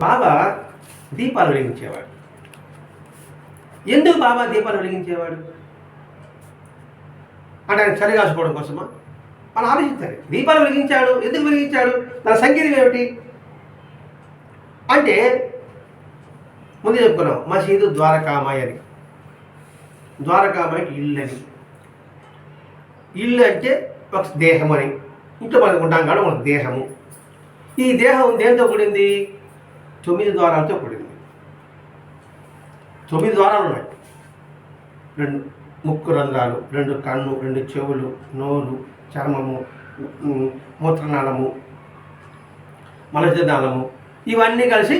బాబా దీపాలు వెలిగించేవాడు. ఎందుకు బాబా దీపాలు వెలిగించేవాడు? అంటే ఆయన చలి కాసుకోవడం కోసమా? మనం ఆలోచించాలి. దీపాలు వెలిగించాడు. ఎందుకు వెలిగించాడు? దాని సంగీతం ఏమిటి? అంటే ముందు చెప్పుకున్నాం మసీదు ద్వారకామాయి అని. ద్వారకామాయి ఇల్లు అని. ఇల్లు అంటే ఒక దేహం అని. ఇంట్లో మనకు ఉంటాం కాబట్టి మనకు దేహము. ఈ దేహం దేంతో కూడింది? తొమ్మిది ద్వారాలతో కూడింది తొమ్మిది ద్వారాలు ఉన్నాయి. రెండు ముక్కు రంధ్రాలు రెండు కన్ను రెండు చెవులు నోరు చర్మము మూత్రనాళము మలజనాళము ఇవన్నీ కలిసి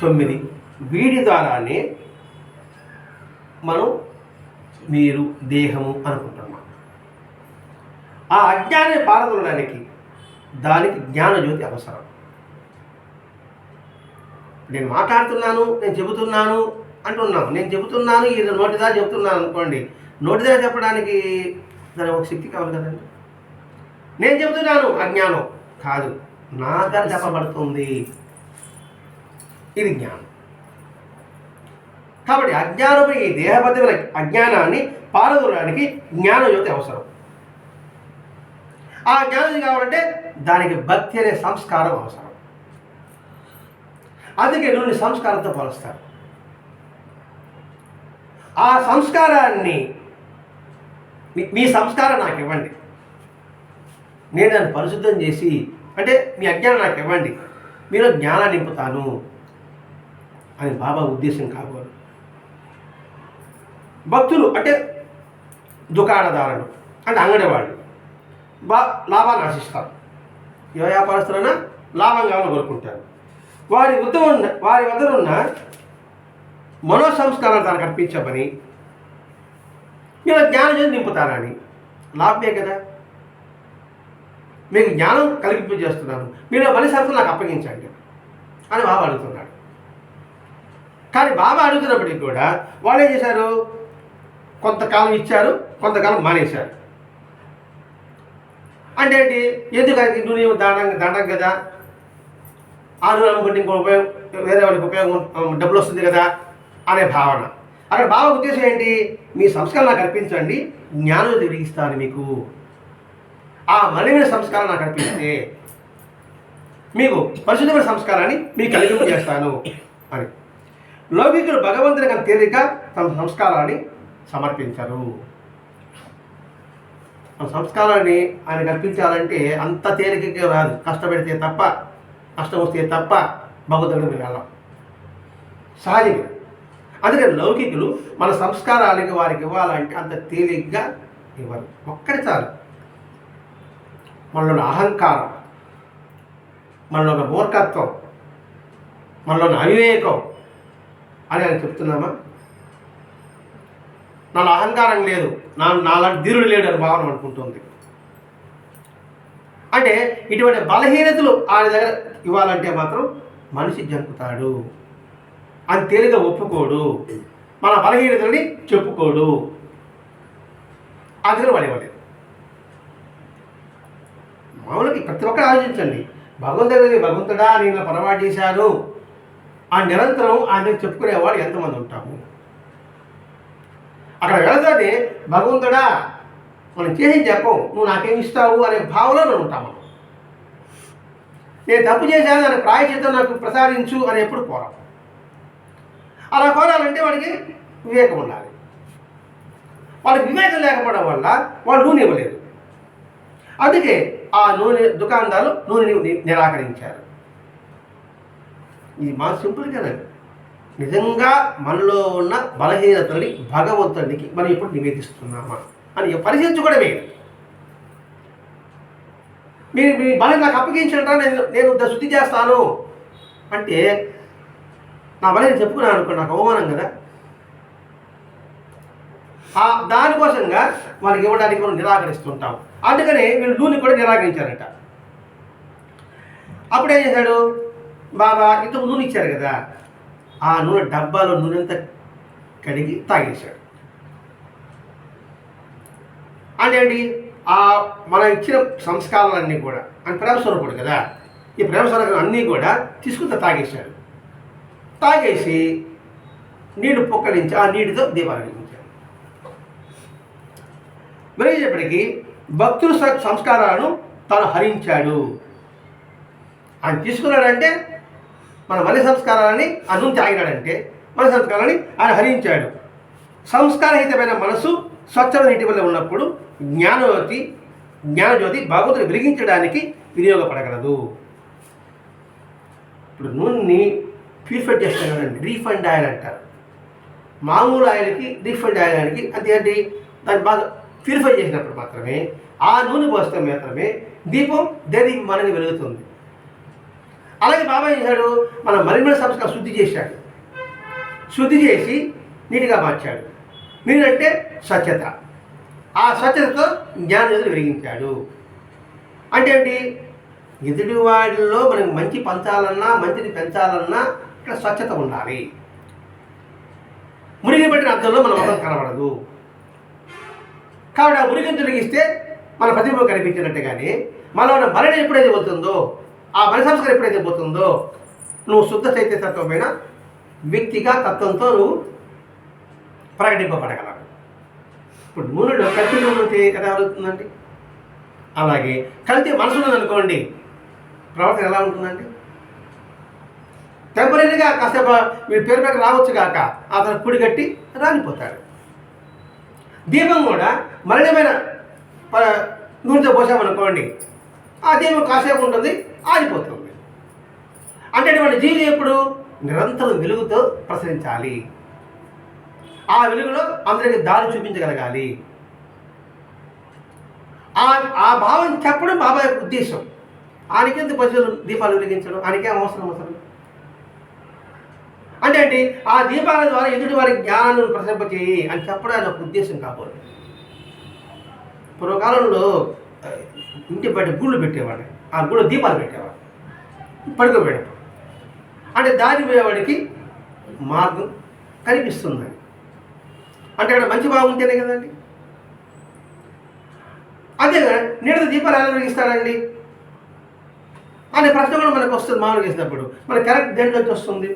తొమ్మిది. వీడి ద్వారానే మనం మీరు దేహము అనుకుంటున్నాం. ఆ అజ్ఞానాన్ని పారదొలడానికి దానికి జ్ఞానజ్యోతి అవసరం. నేను మాట్లాడుతున్నాను నేను చెబుతున్నాను అంటున్నాను. నేను చెబుతున్నాను ఇది నోటిదా చెబుతున్నాను అనుకోండి. నోటిదా చెప్పడానికి దాని ఒక శక్తి కావాలి కదండి. నేను చెబుతున్నాను అజ్ఞానం. కాదు నా దగ్గర చెప్పబడుతుంది. ఇది జ్ఞానం. కాబట్టి అజ్ఞానపు ఈ దేహబద్ధమైన అజ్ఞానాన్ని పారదోలడానికి జ్ఞానజ్యోతి అవసరం. ఆ జ్ఞానం కావాలంటే దానికి భక్తి అనే సంస్కారం అవసరం. అందుకే నూనె సంస్కారంతో పోలుస్తారు. ఆ సంస్కారాన్ని మీ- మీ సంస్కారం నాకు ఇవ్వండి. నేను దాన్ని పరిశుద్ధం చేసి అంటే మీ అజ్ఞానం నాకు ఇవ్వండి. మీరు జ్ఞానాన్ని నింపుతాను అని బాబా ఉద్దేశం కాబోలు భక్తులు అంటే దుకాణదారులు అంటే అంగడివాళ్ళు బా లాభాన్ని ఆశిస్తారు. ఏ వ్యాపారస్తులైనా లాభం కావాలని కోరుకుంటారు. వారి వద్ద ఉన్న వారి వద్ద ఉన్న మనో సంస్కారాలు తనకు అర్పించమని మీరు జ్ఞానం చేసి నింపుతారని లాభమే కదా. మీకు జ్ఞానం కలిగింపజేస్తున్నాను మీరు మని సరుకులు నాకు అప్పగించండి అని బాబా అడుగుతున్నాడు. కానీ బాబా అడుగుతున్నప్పటికీ కూడా వాళ్ళు ఏం చేశారు? కొంతకాలం ఇచ్చారు కొంతకాలం మానేశారు. అంటే ఏంటి? ఎందుకు నువ్వు నూనె దండం కదా? ఆరు నూనె అమ్ముకుంటే ఇంకో ఉపయోగం వేరే వాళ్ళకి ఉపయోగం డబ్బులు వస్తుంది కదా అనే భావన. అక్కడ బాబా ఉద్దేశం ఏంటి? మీ సంస్కారం నాకు అర్పించండి జ్ఞానం తిరిగిస్తాను మీకు. ఆ మలిమైన సంస్కారం నాకు అర్పిస్తే మీకు పరిశుద్ధమైన సంస్కారాన్ని మీకు కలిగింపు చేస్తాను అని. లౌకికులు భగవంతుని కన్నా తేలిక తమ సంస్కారాన్ని సమర్పించరు. సంస్కారాన్ని ఆయన కల్పించాలంటే అంత తేలికగా రాదు. కష్టపడితే తప్ప కష్టం వస్తే తప్ప భగవంతుడిని మీరు వెళ్ళాం సహజంగా అందుకని లౌకికులు మన సంస్కారాలకి వారికి ఇవ్వాలంటే అంత తేలిగ్గా ఇవ్వరు ఒక్కటి చాలు మనలోని అహంకారం మనలోని మూర్ఖత్వం మనలోని అవివేకం అని ఆయన చెప్తున్నామా నాలో అహంకారం లేదు నా నాలాంటి ధీరుడు లేడు అని భావన అనుకుంటుంది అంటే ఇటువంటి బలహీనతలు ఆయన దగ్గర ఇవ్వాలంటే మాత్రం మనిషి జరుపుతాడు. అని తేలిగా ఒప్పుకోడు. మన బలహీనతని చెప్పుకోడు. అది కూడా పడేవాడు మామూలుగా ప్రతి ఒక్కరు ఆలోచించండి. భగవంతుడి భగవంతుడా నేను పొరపాటు చేశాను. ఆ నిరంతరం ఆయన చెప్పుకునేవాడు ఎంతమంది ఉంటాము? అక్కడ వెళతానే భగవంతుడా మనం చేసి చెప్పవు నువ్వు నాకేం ఇస్తావు అనే భావనలో ఉంటాము మనం. నేను తప్పు చేశాను దాని ప్రాయచిత్తం నాకు ప్రసాదించు అని ఎప్పుడు కోరం అలా కోరాలంటే వాడికి వివేకం ఉండాలి. వాళ్ళకి వివేకం లేకపోవడం వల్ల వాళ్ళు నూనె ఇవ్వలేదు. అందుకే ఆ నూనె దుకాణాలు నూనెని నిరాకరించారు. ఇది మా సింపుల్ కదా. నిజంగా మనలో ఉన్న బలహీనతని భగవంతుడికి మనం ఇప్పుడు నివేదిస్తున్నామా? అని పరిశీలించుకోవడమే. మీరు మీ బలం నాకు అప్పగించండి నేను నేను శుద్ధి చేస్తాను. అంటే నా బలం చెప్పుకున్నాను అనుకో నాకు అవమానం కదా. ఆ దానికోసంగా వాళ్ళకి ఇవ్వడానికి మనం నిరాకరిస్తుంటాం. అందుకనే వీళ్ళు నూనె కూడా నిరాకరించారట. అప్పుడు ఏం చేశాడు? బాబా ఇంత నూనె ఇచ్చారు కదా. ఆ నూనె డబ్బాలో నూనె అంతా కడిగి తాగేశాడు. అంటే ఆ మనం ఇచ్చిన సంస్కారాలన్నీ కూడా ఆయన ప్రేమస్వరూపుడు కదా. ఈ ప్రేమస్వరూపం అన్నీ కూడా తీసుకుని తాగేశాడు. తాగేసి నీళ్ళు పొక్కడించి ఆ నీటితో దీపాలు వెలిగించాడు. భక్తులు సంస్కారాలను తను హరించాడు. ఆయన తీసుకున్నాడంటే మన మలి సంస్కారాలని అన్నం తాగినాడంటే మన సంస్కారాన్ని ఆయన హరించాడు. సంస్కారహితమైన మనసు స్వచ్ఛమైన నీటి వల్ల ఉన్నప్పుడు జ్ఞానజ్యోతి జ్ఞానజ్యోతి భగవంతుని వెలిగించడానికి వినియోగపడగలదు. ఇప్పుడు నూనెని ప్యూరిఫై చేస్తాం కదండి రీఫండ్ ఆయిల్ అంటారు. మామూలు ఆయిల్కి రీఫండ్ ఆయిల్కి అంతేంటి దాన్ని బాగా ప్యూరిఫై చేసినప్పుడు మాత్రమే ఆ నూనె పోస్తే మాత్రమే దీపం దేనికి మనకి వెలుగుతుంది? అలాగే బాబా చేశాడు? మన మలిన సంస్కారం శుద్ధి చేశాడు. శుద్ధి చేసి నీటిగా మార్చాడు. మీరంటే స్వచ్ఛత. ఆ స్వచ్ఛతతో జ్ఞానేంద్రుడు వెలిగించాడు. అంటే ఏంటి? ఎదుటి వాడిలో మనకి మంచి పంచాలన్నా మంచిని పెంచాలన్నా ఇక్కడ స్వచ్ఛత ఉండాలి. మురిగి పట్టిన అర్థంలో మన మొత్తం కనబడదు. కాబట్టి ఆ మురిగిని తొలగిస్తే మన ప్రతిభ కనిపించినట్టే కానీ మనలో ఉన్న మరణం ఎప్పుడైతే పోతుందో ఆ మన సంస్కారం ఎప్పుడైతే పోతుందో నువ్వు శుద్ధ చైతన్యతత్వమైన వ్యక్తిగా తత్వంతో నువ్వు ప్రకటింపబడగలడు ఇప్పుడు నూనెలో కత్తి నూనె ఉంటే ఎలా అవుతుందండి? అలాగే కల్తీ మనసు అనుకోండి ప్రవర్తన ఎలా ఉంటుందండి? టెంపరీగా కాసేపు మీ పేరు మీద రావచ్చు కాక అతను కుడి కట్టి రాలిపోతాడు. దీపం కూడా మరణమైన ప- నూనెతో పోసామనుకోండి ఆ దీపం కాసేపు ఉంటుంది ఆరిపోతుంది. అంటే అటువంటి జీవి ఎప్పుడు నిరంతరం వెలుగుతో ప్రసరించాలి. ఆ వెలుగులో అందరికి దారి చూపించగలగాలి. ఆ ఆ భావం చెప్పడం బాబా యొక్క ఉద్దేశం. ఆయనకెందుకు ప్రజలు దీపాలు వెలిగించడం? ఆయనకేం అవసరం అవసరం అంటే ఏంటి? ఆ దీపాల ద్వారా ఎదుటి వారి జ్ఞానం ప్రసరింపచేయి అని చెప్పడం ఆయన ఒక ఉద్దేశం కాబోదు పూర్వకాలంలో ఇంటి బయట గుళ్ళు పెట్టేవాడు ఆ గుళ్ళు దీపాలు పెట్టేవాడు పడుకోబెట్టాడు అంటే దారి పోయేవాడికి మార్గం కనిపిస్తుంది. అంటే అక్కడ మంచి బాగుంటేనే కదండి. అదే నీడతో దీపాలు ఎలా వెలిగిస్తారండి? అనే ప్రశ్న కూడా మనకు వస్తుంది మామూలుగా వేసినప్పుడు మన కరెక్ట్ దేంట్లో నుంచి వస్తుంది?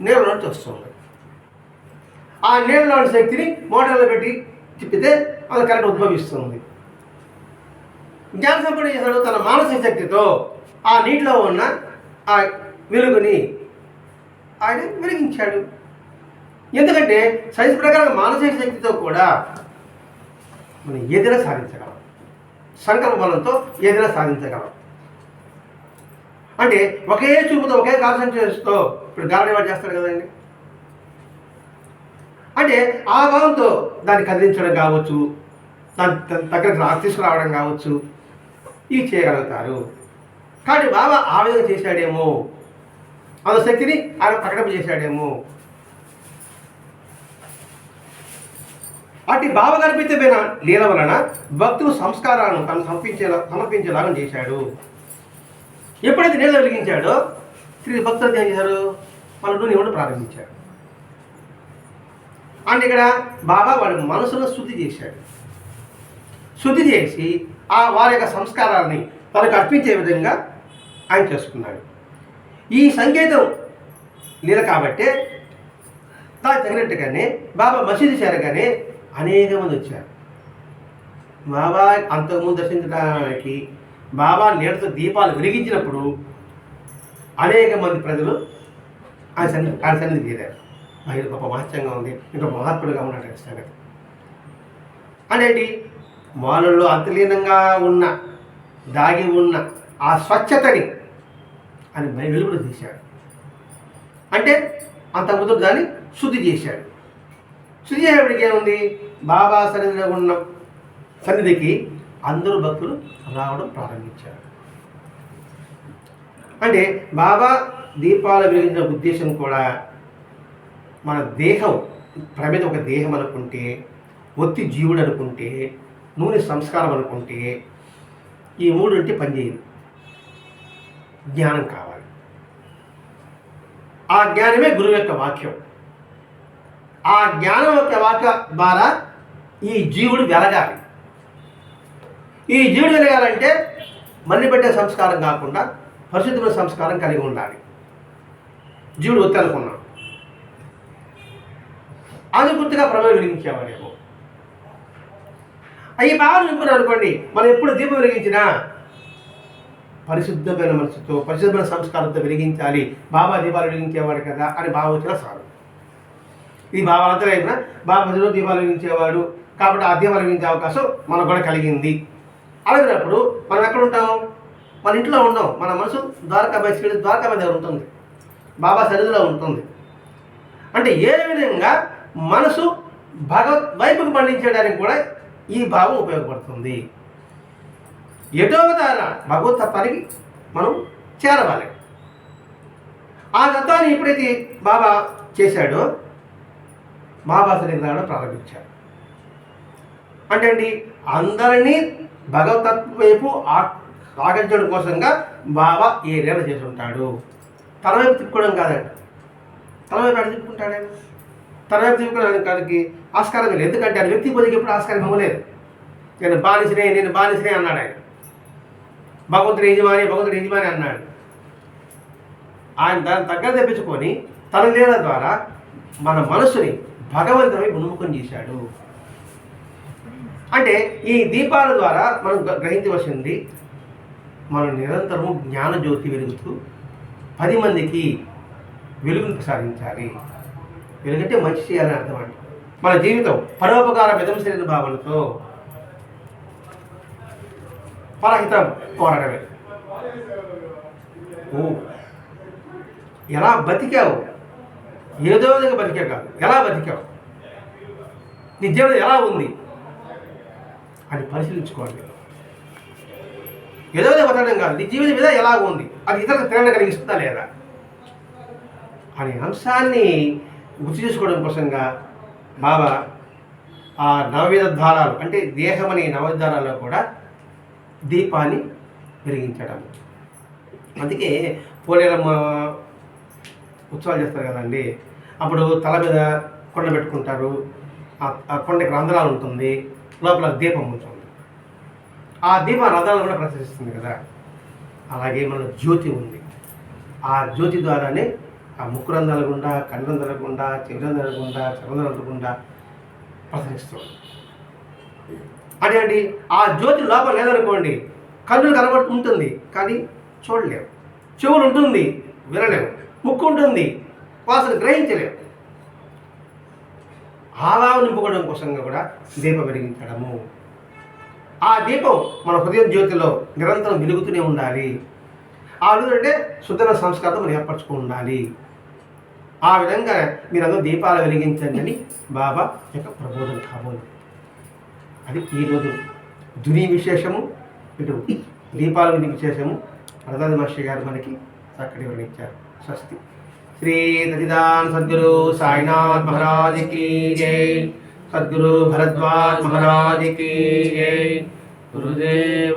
నీళ్ళ నుంచి వస్తుంది. ఆ నీళ్ళలోని శక్తిని మోటార్లో పెట్టి తిప్పితే అది కరెంట్ ఉద్భవిస్తుంది. జ్ఞాన చేశాడు తన మానసిక శక్తితో ఆ నీటిలో ఉన్న ఆ వెలుగుని ఆయన వెలిగించాడు. ఎందుకంటే సైన్స్ ప్రకారం మానసిక శక్తితో కూడా మనం ఏదైనా సాధించగలం. సంకల్ప బలంతో ఏదైనా సాధించగలం. అంటే ఒకే చూపుతో ఒకే కాన్సన్ట్రేషన్తో ఇప్పుడు గాలి వాడు చేస్తారు కదండి? అంటే ఆ భావంతో దాన్ని కదిలించడం కావచ్చు దాని దగ్గర తీసుకురావడం కావచ్చు ఇవి చేయగలుగుతారు. కానీ బాబా ఆ విధంగా చేశాడేమో. అంత శక్తిని ఆయన ప్రకటన చేశాడేమో. అటు బాబా లీల వలన భక్తులు సంస్కారాలను తను సమర్పించేలా సమర్పించేలాగా చేశాడు. ఎప్పుడైతే నీళ్ళు వెలిగించాడో తిరిగి భక్తులు ఏం చేశారు? మన నూనె ఇవ్వడం ప్రారంభించాడు అంటే ఇక్కడ బాబా వాడి మనసులో శుద్ధి చేశాడు. శుద్ధి చేసి ఆ వారి యొక్క సంస్కారాన్ని తనకు అర్పించే విధంగా ఆయన చేసుకున్నాడు. ఈ సంకేతం నీల కాబట్టే తాను తగినట్టుగానే బాబా మసీదు చేరగానే అనేక మంది వచ్చారు. బాబా అంతకుముందు దర్శించడానికి బాబా నీడతో దీపాలు వెలిగించినప్పుడు అనేక మంది ప్రజలు ఆయన సన్నిధి ఆయన సన్నిధి చేరారు. ఆయన గొప్ప మహత్యంగా ఉంది. ఇంకా మహాత్ముడుగా ఉన్నాడు సంగతి. అనేటి మాలలో అంతలీనంగా ఉన్న దాగి ఉన్న ఆ స్వచ్ఛతని అని వెలుగులు తీశాడు. అంటే అంత ముందు దాన్ని శుద్ధి చేశాడు. శుద్ధి ఏముంది? బాబా సన్నిధిలో ఉన్న సన్నిధికి అందరూ భక్తులు రావడం ప్రారంభించారు. అంటే బాబా దీపాలు వెలిగించిన ఉద్దేశం కూడా మన దేహం ప్రమేద ఒక దేహం అనుకుంటే ఒత్తి జీవుడు అనుకుంటే నూనె సంస్కారం అనుకుంటే ఈ మూడు అంటే పనిచేయదు జ్ఞానం కావాలి. ఆ జ్ఞానమే గురువు యొక్క వాక్యం. ఆ జ్ఞానం యొక్క వాక్య ద్వారా ఈ జీవుడు వెలగాలి. ఈ జీవుడు వెలగాలంటే మళ్ళీ పెట్టే సంస్కారం కాకుండా పరిశుద్ధమైన సంస్కారం కలిగి ఉండాలి. జీవుడు ఒత్తి అది గుర్తుగా ప్రమేయం వెలిగించేవాడేమో. ఈ భావన నింపుకున్నాం అనుకోండి మనం ఎప్పుడు దీపం వెలిగించినా పరిశుద్ధమైన మనసుతో పరిశుద్ధమైన సంస్కారంతో వెలిగించాలి. బాబా దీపాలు వెలిగించేవాడు కదా అని భావం వచ్చినా ఇది ఈ అంతరైన బాబా ప్రజలు దీపాలు వెలిగించేవాడు. కాబట్టి ఆ దీపాలు వెలిగించే అవకాశం మనకు కూడా కలిగింది. అలాగినప్పుడు మనం ఎక్కడ ఉంటాం? మన ఇంట్లో ఉన్నాం. మన మనసు ద్వారకా బయట ద్వారకా మీద ఉంటుంది? బాబా సన్నిధిలో ఉంటుంది. అంటే ఏ విధంగా మనసు భగవత్ వైపుకు పండించడానికి కూడా ఈ భావం ఉపయోగపడుతుంది. ఎటో దాన భగవత్ తత్వానికి మనం చేరవాలి. ఆ తత్వాన్ని ఎప్పుడైతే బాబా చేశాడో బాబా రావడం ప్రారంభించారు. అంటే అండి అందరినీ భగవతత్వ వైపు ఆకర్షించడం కోసంగా బాబా ఏరియాలో చేస్తుంటాడు తన వైపు తిప్పుకోవడం కాదండి. తన వైపు అటు తిప్పుకుంటాడు? తన వైపు తిప్పుకోవడానికి ఆస్కారం లేదు. ఎందుకంటే ఆయన వ్యక్తి పొదికి ఎప్పుడు ఆస్కారం ఇవ్వలేదు. నేను బానిసినే నేను బానిసినే అన్నాడు ఆయన. భగవంతుడు యజమాని భగవంతుడు యజమాని అన్నాడు. ఆయన దాన్ని దగ్గర తెప్పించుకొని తన లీల ద్వారా మన మనసుని భగవంతుని మునుముఖం చేశాడు. అంటే ఈ దీపాల ద్వారా మనం గ్రహించవలసింది మనం నిరంతరము జ్ఞాన జ్యోతి వెలుగుతూ పది మందికి వెలుగును ప్రసాదించాలి. వెలుగంటే మంచి చేయాలని అర్థం అండి. మన జీవితం పరోపకార విధంసరైన భావనతో పరహితం పోరాడమే. ఓ ఎలా బతికావు? ఏదో విధంగా బతికావు కాదు. ఎలా బతికావు? నీ జీవనం ఎలా ఉంది? అని పరిశీలించుకోండి. ఏదో విధంగా బతకడం కాదు. నీ జీవితం మీద ఎలా ఉంది? అది ఇతరులకు ప్రేరణ కలిగిస్తుందా లేదా? అనే అంశాన్ని గుర్తు చేసుకోవడం కోసంగా బాబా ఆ నవవిధ ద్వారాలు అంటే దేహం అనే నవద్వారాల్లో కూడా దీపాన్ని వెలిగించడం. అందుకే పోలేరమ్మ ఉత్సవాలు చేస్తారు కదండి. అప్పుడు తల మీద కొండ పెట్టుకుంటారు. ఆ- కొండకి రంధ్రాలు ఉంటుంది. లోపల దీపం ఉంటుంది. ఆ దీపం రంధ్రాలు కూడా ప్రసరిస్తుంది కదా. అలాగే మన జ్యోతి ఉంది. ఆ జ్యోతి ద్వారానే ఆ ముక్కు రంధ్రాలు గుండా కన్ను గుండా చెవిరంధ్రాల గుండా చరంధ్రాల గుండా ప్రసరిస్తుంది అదే అండి ఆ జ్యోతి లోపల లేదనుకోండి కన్నులు కనబడుతుంటుంది కానీ చూడలేము చెవులు ఉంటుంది వినలేము ముక్కు ఉంటుంది వాసన గ్రహించలేము. ఆలావు నింపుకోవడం కోసంగా కూడా దీపం వెలిగించడము. ఆ దీపం మన హృదయ జ్యోతిలో నిరంతరం వెలుగుతూనే ఉండాలి. ఆ వెలుగు శుద్ధన సంస్కారం మనం ఏర్పరచుకుని ఉండాలి. ఆ విధంగా మీరందరూ దీపాలు వెలిగించండి అని బాబా యొక్క ప్రబోధన కాబోదు అది ఈరోజు దుని విశేషము ఇటు దీపాల విశేషము ప్రధాన మహర్షి గారు మనకి చక్కటి వివరించారు స్వస్తి శ్రీ సచిదాన్ సద్గురు సాయినాథ్ మహారాజకి జై సద్గురు భరద్వాజ్ మహారాజకి జై గురుదేవ